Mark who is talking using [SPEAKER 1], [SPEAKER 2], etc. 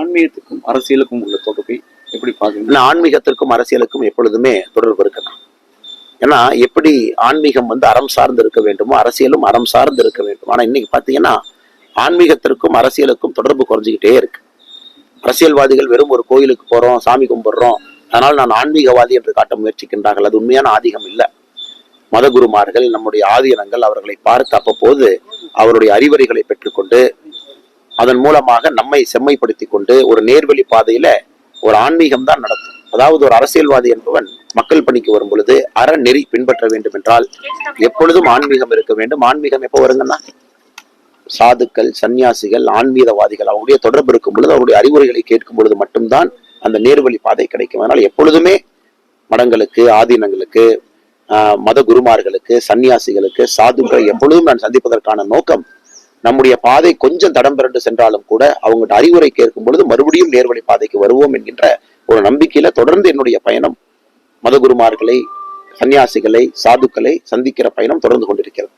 [SPEAKER 1] ஆன்மீகத்துக்கும் அரசியலுக்கும் உள்ள தொடர்பை எப்படி பாக்குறீங்க
[SPEAKER 2] ஏன்னா ஆன்மீகத்திற்கும் அரசியலுக்கும் எப்பொழுதுமே தொடர்பு இருக்கலாம் ஏன்னா எப்படி ஆன்மீகம் வந்து அறம் சார்ந்து இருக்க வேண்டுமோ அரசியலும் அறம் சார்ந்து இருக்க வேண்டும். ஆனால் இன்னைக்கு பார்த்தீங்கன்னா ஆன்மீகத்திற்கும் அரசியலுக்கும் தொடர்பு குறைஞ்சிக்கிட்டே இருக்கு. அரசியல்வாதிகள் வெறும் ஒரு கோயிலுக்கு போகிறோம் சாமி கும்பிடுறோம் அதனால் நான் ஆன்மீகவாதி என்று காட்ட முயற்சிக்கின்றார்கள். அது உண்மையான ஆதிகம் இல்லை. மதகுருமார்கள் நம்முடைய ஆதீனங்கள் அவர்களை பார்த்து அவ்வப்போது அவருடைய அறிவுரைகளை பெற்றுக்கொண்டு அதன் மூலமாக நம்மை செம்மைப்படுத்தி கொண்டு ஒரு நேர்வழி பாதையில ஒரு ஆன்மீகம் தான் நடத்தும் அதாவது ஒரு அரசியல்வாதி என்பவன் மக்கள் பணிக்கு வரும் பொழுது அறநெறி பின்பற்ற வேண்டும் என்றால் எப்பொழுதும் ஆன்மீகம் இருக்க வேண்டும். ஆன்மீகம் எப்போ வருங்கன்னா? சாதுக்கள் சன்னியாசிகள் ஆன்மீகவாதிகள் அவங்களுடைய தொடர்பு இருக்கும் பொழுது அவருடைய அறிவுரைகளை கேட்கும் பொழுது மட்டும்தான் அந்த நேர்வழி பாதை கிடைக்கும். அதனால் எப்பொழுதுமே மடங்களுக்கு ஆதீனங்களுக்கு மத குருமார்களுக்கு சன்னியாசிகளுக்கு சாதுக்களை எப்பொழுதும் நான் சந்திப்பதற்கான நோக்கம் நம்முடைய பாதை கொஞ்சம் தடம் பிறண்டு சென்றாலும் கூட அவங்கள்ட்ட அறிவுரை கேட்கும் பொழுது மறுபடியும் நேர்வழி பாதைக்கு வருவோம் என்கின்ற ஒரு நம்பிக்கையில தொடர்ந்து என்னுடைய பயணம் மதகுருமார்களை சன்னியாசிகளை சாதுக்களை சந்திக்கிற பயணம் தொடர்ந்து கொண்டிருக்கிறது.